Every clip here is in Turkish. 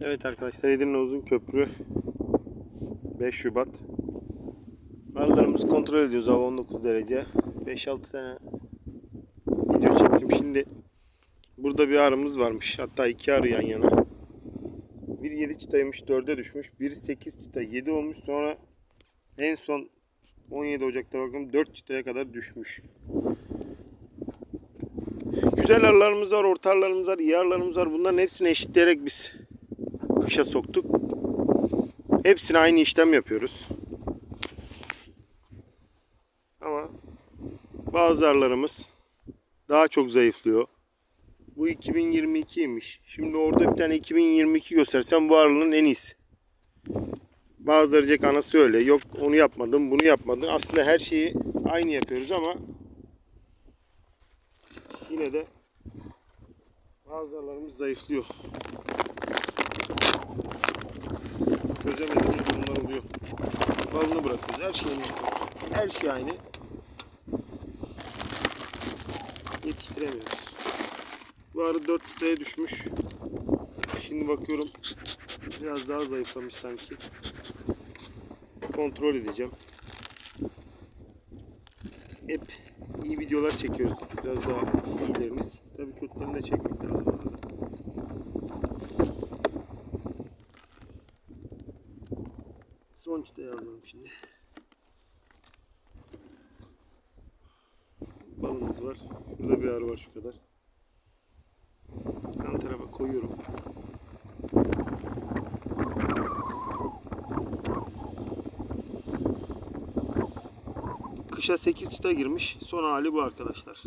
Evet arkadaşlar Edirne Uzun Köprü 5 Şubat. Arılarımızı kontrol ediyoruz hava 19 derece. 5-6 tane video çektim. Şimdi Burada bir arımız varmış. Hatta iki arı yan yana. Bir 7 çıtaymış 4'e düşmüş. Bir 8 çıta 7 olmuş. Sonra en son 17 Ocak'ta baktım 4 çıtaya kadar düşmüş. Güzel arılarımız var, orta arılarımız var, iyi arılarımız var. Bunların hepsini eşitleyerek biz kışa soktuk. Hepsine aynı işlem yapıyoruz. Ama bazı arılarımız daha çok zayıflıyor. Bu 2022'ymiş. Şimdi orada bir tane 2022 göstersem bu arının en iyisi. Bazıları diyecek anası öyle. Yok onu yapmadım, bunu yapmadım. Aslında her şeyi aynı yapıyoruz ama yine de bazı arılarımız zayıflıyor. Çözemediğimiz durumlar oluyor. Balını bırakıyoruz. Her şeyini yapıyoruz. Her şey aynı. Yetiştiremiyoruz. Bu arı 4 çıtaya düşmüş. Şimdi bakıyorum. Biraz daha zayıflamış sanki. Kontrol edeceğim. Hep iyi videolar çekiyoruz. Biraz daha iyilerini. Tabii kötülerini de çekmek lazım. Son çıtayı alıyorum şimdi. Balımız var. Şurada bir arı var şu kadar. Yan tarafa koyuyorum. Kışa 8 çıta girmiş. Son hali bu arkadaşlar.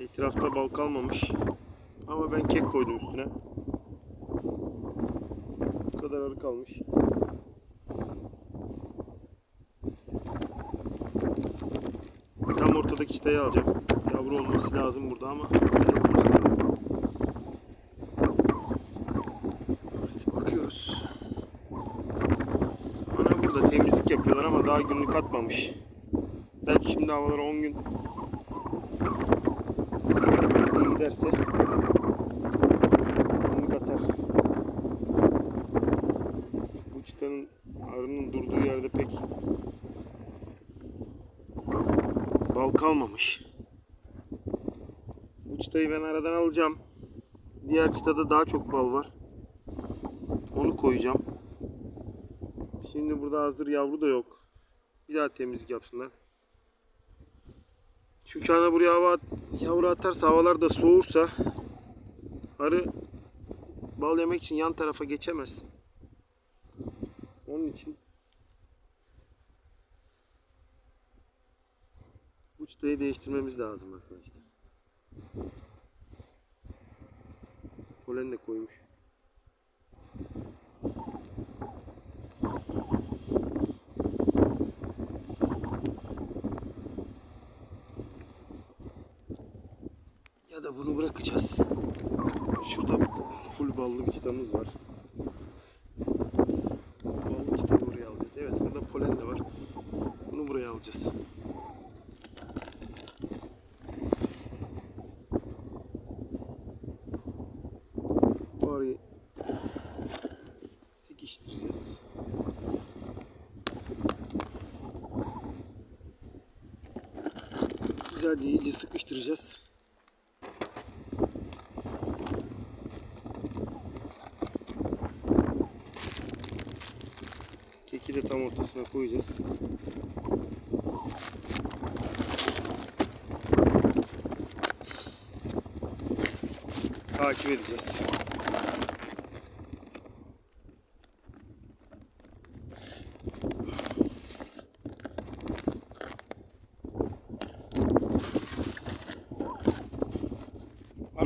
Etrafta bal kalmamış. Ama ben kek koydum üstüne. Kadar arı kalmış. Tam ortadaki çıtayı alacağım. Yavru olması lazım burada ama. Evet bakıyoruz. Ana burada temizlik yapıyorlar ama daha günlük atmamış. Belki şimdi havalar 10 gün giderse bal kalmamış. Bu çıtayı ben aradan alacağım. Diğer çıtada daha çok bal var. Onu koyacağım. Şimdi burada hazır yavru da yok. Bir daha temizlik yapsınlar. Çünkü ana buraya hava yavru atarsa havalar da soğursa arı bal yemek için yan tarafa geçemez. Onun için bu çıtayı değiştirmemiz lazım arkadaşlar. Polen de koymuş. Ya da bunu bırakacağız. Şurada full ballı bir çıtamız var. Ballı çıtayı buraya alacağız. Evet burada polen de var. Bunu buraya alacağız. Bu arayı sıkıştıracağız. Güzelce iyice sıkıştıracağız. Keki de tam ortasına koyacağız. Takip edeceğiz.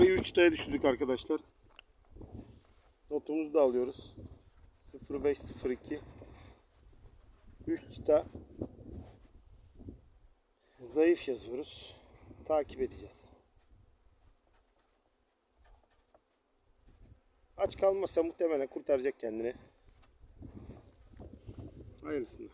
Arayı 3 çıtaya düşürdük arkadaşlar. Notumuzu da alıyoruz. 0502 3 çıta zayıf yazıyoruz. Takip edeceğiz. Aç kalmazsa muhtemelen kurtaracak kendini. Hayırlısına.